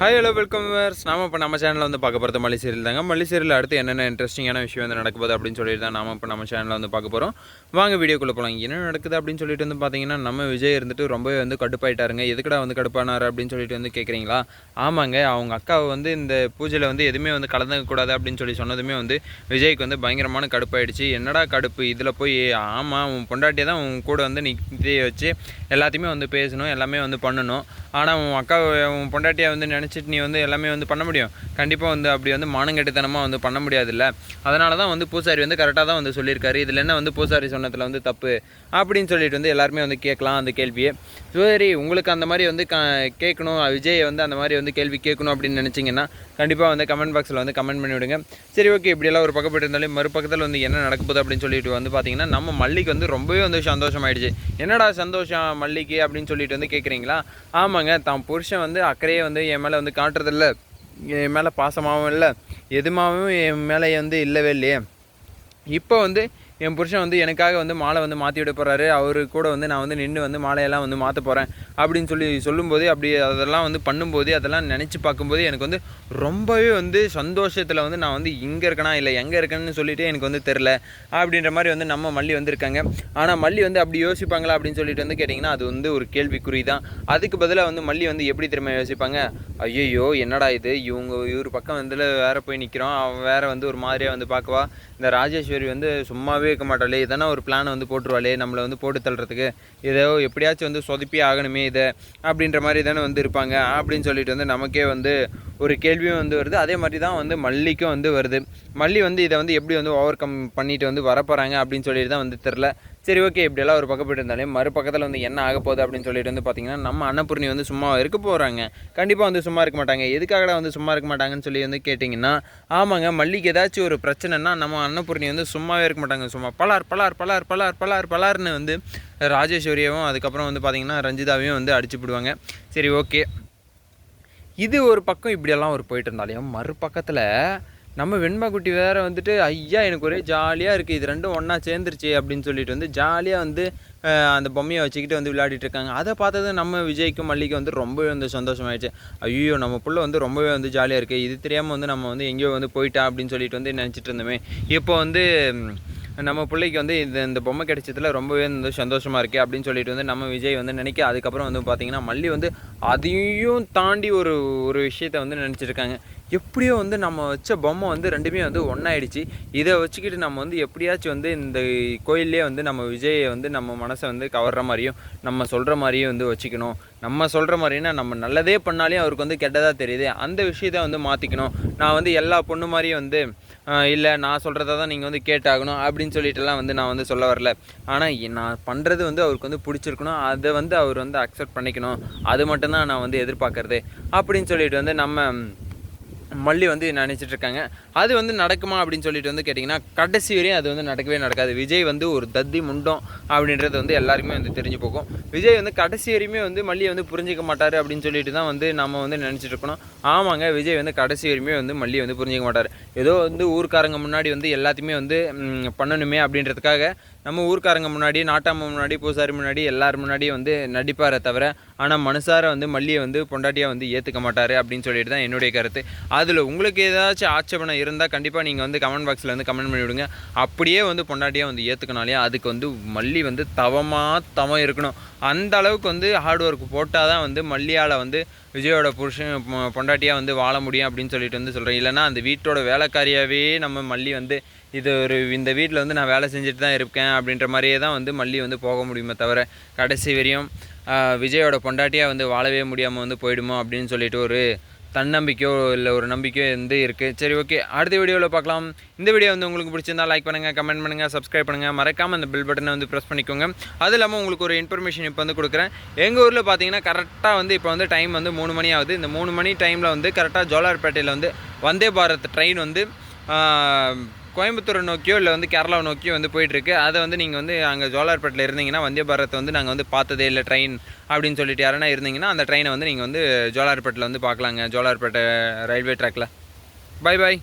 Hi hello welcome verse நாம இப்போ நம்ம சேனலில் வந்து பார்க்க போகிறது மல்லி சீரியல் தாங்க. மல்லி சீரியல் அடுத்து என்னென்ன இன்ட்ரெஸ்டிங்கான விஷயம் வந்து நடக்க போகுது அப்படின்னு சொல்லிட்டு தான் நாம இப்போ நம்ம சேனலில் வந்து பார்க்க போகிறோம் வாங்க வீடியோக்குள்ளே போகலாம் என்ன நடக்குது அப்படின்னு சொல்லிட்டு வந்து பார்த்தீங்கன்னா நம்ம விஜய் இருந்துட்டு ரொம்பவே வந்து கடுப்பாயிட்டாருங்க. எதுக்குடா வந்து கடுப்பானார் அப்படின்னு சொல்லிட்டு வந்து கேட்குறீங்களா ஆமாங்க அவங்க அக்காவை வந்து இந்த பூஜையில் வந்து எதுவுமே வந்து கலந்துக்கூடாது அப்படின்னு சொல்லி சொன்னதுமே வந்து விஜய்க்கு வந்து பயங்கரமான கடுப்பாயிடுச்சு. என்னடா கடுப்பு? இதில் போய் ஆமாம் உன் பொண்டாட்டியை தான் உன் கூட வந்து நிறுத்தி வச்சு எல்லாத்தையுமே வந்து பேசணும் எல்லாமே வந்து பண்ணணும். ஆனால் உன் அக்கா உன் பொண்டாட்டியை வந்து நினச்சி நீ வந்து எல்லாமே வந்து பண்ண முடியும். கண்டிப்பாக வந்து அப்படி வந்து மானங்கெட்டுத்தனமாக வந்து பண்ண முடியாதுல்ல. அதனால தான் வந்து பூசாரி வந்து கரெக்டாக தான் வந்து சொல்லியிருக்காரு. இதில் என்ன வந்து பூசாரி சொன்னதில் வந்து தப்பு அப்படின்னு சொல்லிட்டு வந்து எல்லாருமே வந்து கேட்கலாம் அந்த கேள்வியை. சரி உங்களுக்கு அந்த மாதிரி வந்து க கேட்கணும். விஜய் வந்து அந்த மாதிரி வந்து கேள்வி கேட்கணும் அப்படின்னு நினச்சிங்கன்னா கண்டிப்பாக வந்து கமெண்ட் பாக்ஸில் வந்து கமெண்ட் பண்ணி விடுங்க. சரி ஓகே இப்படியெல்லாம் ஒரு பக்கப்பட்டு இருந்தாலும் மறுபக்கத்தில் வந்து என்ன நடக்க போகுது அப்படின்னு சொல்லிட்டு வந்து பார்த்தீங்கன்னா நம்ம மல்லிக்கு வந்து ரொம்பவே வந்து சந்தோஷமாயிடுச்சு. என்னடா சந்தோஷம் மல்லிக்கு அப்படின்னு சொல்லிட்டு வந்து கேட்குறீங்களா ஆமாங்க தான் புருஷன் வந்து அக்கறையே வந்து என் மேலே வந்து காட்டுறதில்ல. என் மேலே பாசமாகவும் இல்லை. எதுமாவும் என் மேலே வந்து இல்லவே இல்லையே. இப்போ வந்து என் புருஷன் வந்து எனக்காக வந்து மாலை வந்து மாற்றி விட போகிறாரு அவரு கூட வந்து நான் வந்து நின்று வந்து மாலையெல்லாம் வந்து மாற்ற போகிறேன் அப்படின்னு சொல்லி சொல்லும்போது அப்படி அதெல்லாம் வந்து பண்ணும்போது அதெல்லாம் நினச்சி பார்க்கும்போது எனக்கு வந்து ரொம்பவே வந்து சந்தோஷத்தில் வந்து நான் வந்து இங்கே இருக்கேனா இல்லை எங்கே இருக்கேன்னு சொல்லிட்டு எனக்கு வந்து தெரில அப்படின்ற மாதிரி வந்து நம்ம மல்லி வந்திருக்காங்க ஆனால் மல்லி வந்து அப்படி யோசிப்பாங்களா அப்படின்னு சொல்லிட்டு வந்து கேட்டிங்கன்னா அது வந்து ஒரு கேள்விக்குறி தான் அதுக்கு பதிலாக வந்து மல்லி வந்து எப்படி திரும்ப யோசிப்பாங்க? ஐயோ என்னடா இது? இவங்க இவர் பக்கம் வந்து வேற போய் நிற்கிறோம் அவன் வேறு வந்து ஒரு மாதிரியாக வந்து பார்க்கவா? இந்த ராஜேஸ்வரி வந்து சும்மாவே இருக்க மாட்டாளே எதனா ஒரு பிளானை வந்து போட்டுருவாளே நம்மளை வந்து போட்டு தள்ளுறதுக்கு. ஏதோ எப்படியாச்சும் வந்து சொதப்பி ஆகணுமே இதை அப்படின்ற மாதிரி தானே வந்து இருப்பாங்க. அப்படின்னு சொல்லிட்டு வந்து நமக்கே வந்து ஒரு கேள்வியும் வந்து வருது. அதே மாதிரி தான் வந்து மல்லிக்கும் வந்து வருது. மல்லி வந்து இதை வந்து எப்படி வந்து ஓவர் கம் பண்ணிட்டு வந்து வரப்போகிறாங்க அப்படின்னு சொல்லிட்டு தான் வந்து தெரில சரி ஓகே இப்படியெல்லாம் ஒரு பக்கம் போயிட்டு இருந்தாலே மறுபக்கத்தில் வந்து என்ன ஆக போகுது அப்படின்னு சொல்லிட்டு வந்து பார்த்தீங்கன்னா நம்ம அன்னபூர்ணி வந்து சும்மா இருக்க போகிறாங்க கண்டிப்பாக வந்து சும்மா இருக்க மாட்டாங்க. எதுக்காகடா வந்து சும்மா இருக்க மாட்டாங்கன்னு சொல்லி வந்து கேட்டிங்கன்னா ஆமாங்க மல்லிக்கு ஏதாச்சும் ஒரு பிரச்சனைனா நம்ம அன்னபூர்ணி வந்து சும்மாவே இருக்க மாட்டாங்க. சும்மா பலார் பலார் பலார் பலார் பலார் பலார்னு வந்து ராஜேஸ்வரியாவும் அதுக்கப்புறம் வந்து பார்த்திங்கன்னா ரஞ்சிதாவையும் வந்து அடிச்சு விடுவாங்க. சரி ஓகே இது ஒரு பக்கம் இப்படியெல்லாம் ஒரு போயிட்டு இருந்தாலையும் மறுபக்கத்தில் நம்ம வெண்பா குட்டி வேற வந்துட்டு ஐயா எனக்கு ஒரே ஜாலியாக இருக்குது இது ரெண்டும் ஒன்றா சேர்ந்துருச்சு அப்படின்னு சொல்லிட்டு வந்து ஜாலியாக வந்து அந்த பொம்மையை வச்சுக்கிட்டு வந்து விளையாடிட்டு இருக்காங்க. அதை பார்த்தது நம்ம விஜய்க்கும் மல்லிக்கும் வந்து ரொம்பவே வந்து சந்தோஷமாயிடுச்சு. ஐயோ நம்ம புள்ள வந்து ரொம்பவே வந்து ஜாலியாக இருக்குது இது தெரியாமல் வந்து நம்ம வந்து எங்கேயோ வந்து போயிட்டா அப்படின்னு சொல்லிட்டு வந்து நினச்சிட்டு இருந்தோமே. இப்போ வந்து நம்ம பிள்ளைக்கு வந்து இந்த இந்த பொம்மை கிடைச்சதுல ரொம்பவே வந்து சந்தோஷமாக இருக்குது அப்படின்னு சொல்லிட்டு வந்து நம்ம விஜய் வந்து நினைக்க அதுக்கப்புறம் வந்து பார்த்திங்கன்னா மல்லி வந்து அதையும் தாண்டி ஒரு ஒரு விஷயத்த வந்து நினச்சிருக்காங்க. எப்படியோ வந்து நம்ம வச்ச பொம்மை வந்து ரெண்டுமே வந்து ஒன்றாயிடுச்சு இதை வச்சுக்கிட்டு நம்ம வந்து எப்படியாச்சும் வந்து இந்த கோயிலே வந்து நம்ம விஜயை வந்து நம்ம மனசை வந்து கவர்ற மாதிரியும் நம்ம சொல்கிற மாதிரியும் வந்து வச்சுக்கணும். நம்ம சொல்கிற மாதிரினா நம்ம நல்லதே பண்ணாலே அவருக்கு வந்து கெட்டதாக தெரியுது. அந்த விஷயத்த வந்து மாற்றிக்கணும் நான் வந்து எல்லா பொண்ணு மாதிரியும் வந்து இல்லை நான் சொல்கிறத தான் நீங்கள் வந்து கேட்டாகணும் அப்படின்னு சொல்லிட்டுலாம் வந்து நான் வந்து சொல்ல வரல. ஆனால் நான் பண்ணுறது வந்து அவருக்கு வந்து பிடிச்சிருக்கணும். அதை வந்து அவர் வந்து அக்செப்ட் பண்ணிக்கணும். அது மட்டும் மட்டும்தான் நான் வந்து எதிர்பார்க்கறது அப்படின்னு சொல்லிட்டு வந்து நம்ம மல்லி வந்து நினச்சிட்டு இருக்காங்க. அது வந்து நடக்குமா அப்படின்னு சொல்லிட்டு வந்து கேட்டிங்கன்னா கடைசி வரையும் அது வந்து நடக்கவே நடக்காது. விஜய் வந்து ஒரு தத்தி முண்டம் அப்படின்றது வந்து எல்லாருக்குமே வந்து தெரிஞ்சு போகும். விஜய் வந்து கடைசி வரையுமே வந்து மல்லியை வந்து புரிஞ்சிக்க மாட்டார் அப்படின்னு சொல்லிட்டு தான் வந்து நம்ம வந்து நினச்சிட்டு இருக்கணும். ஆமாங்க விஜய் வந்து கடைசி வரையுமே வந்து மல்லியை வந்து புரிஞ்சிக்க மாட்டார். ஏதோ வந்து ஊர்க்காரங்க முன்னாடி வந்து எல்லாத்தையுமே வந்து பண்ணணுமே அப்படின்றதுக்காக நம்ம ஊர்க்காரங்க முன்னாடி நாட்டாம முன்னாடி பூசாரி முன்னாடி எல்லார் முன்னாடியும் வந்து நடிப்பாரே தவிர ஆனால் மனுஷார வந்து மல்லியை வந்து பொண்டாட்டியாக வந்து ஏற்றுக்க மாட்டார் அப்படின்னு சொல்லிட்டு தான் என்னுடைய கருத்து. அதில் உங்களுக்கு ஏதாச்சும் ஆட்சேபனை இருந்தால் கண்டிப்பாக நீங்கள் வந்து கமெண்ட் பாக்ஸில் வந்து கமெண்ட் பண்ணி விடுங்க. அப்படியே வந்து பொண்டாட்டியாக வந்து ஏற்றுக்கனாலே அதுக்கு வந்து மல்லி வந்து தவமாக தவம் இருக்கணும். அந்த அளவுக்கு வந்து ஹார்ட் ஒர்க் போட்டால் தான் வந்து மல்லியால் வந்து விஜயோட புருஷன் பொண்டாட்டியாக வந்து வாழ முடியும் அப்படின்னு சொல்லிட்டு வந்து சொல்கிறேன் இல்லைன்னா அந்த வீட்டோட வேலைக்காரியாகவே நம்ம மல்லி வந்து இது ஒரு இந்த வீட்டில் வந்து நான் வேலை செஞ்சுட்டு தான் இருக்கேன் அப்படின்ற மாதிரியே தான் வந்து மல்லி வந்து போக முடியுமே தவிர கடைசி வரையும் விஜயோட பொண்டாட்டியாக வந்து வாழவே முடியாமல் வந்து போயிடுமோ அப்படின்னு சொல்லிட்டு ஒரு தன்னம்பிக்கையோ இல்லை ஒரு நம்பிக்கையோ வந்து இருக்குது சரி ஓகே அடுத்த வீடியோவில் பார்க்கலாம். இந்த வீடியோ வந்து உங்களுக்கு பிடிச்சிருந்தா லைக் பண்ணுங்கள் கமெண்ட் பண்ணுங்கள் சப்ஸ்கிரைப் பண்ணுங்கள் மறக்காமல் அந்த பில் பட்டனை வந்து ப்ரெஸ் பண்ணிக்கோங்க. அது இல்லாமல் உங்களுக்கு ஒரு இன்ஃபர்மேஷன் இப்போ வந்து கொடுக்குறேன். எங்கள் ஊரில் பார்த்தீங்கன்னா கரெக்டாக வந்து இப்போ வந்து டைம் வந்து மூணு மணி ஆகுது. இந்த மூணு மணி டைமில் வந்து கரெக்டாக ஜோலார்பேட்டையில் வந்து வந்தே பாரத் ட்ரெயின் வந்து கோயம்புத்தூரை நோக்கியோ இல்லை வந்து கேரளா நோக்கியோ வந்து போயிட்டுருக்கு. அதை வந்து நீங்கள் வந்து அங்கே ஜோலார்பேட்டில் இருந்தீங்கன்னா வந்தே பாரத் வந்து நாங்கள் வந்து பார்த்ததே இல்லை ட்ரெயின் அப்படின்னு சொல்லிட்டு யாருன்னா இருந்தீங்கன்னா அந்த ட்ரெயினை வந்து நீங்கள் வந்து ஜோலார்பேட்டில் வந்து பார்க்கலாங்க ஜோலார்பேட்டை ரயில்வே ட்ராக்கில் பை பாய்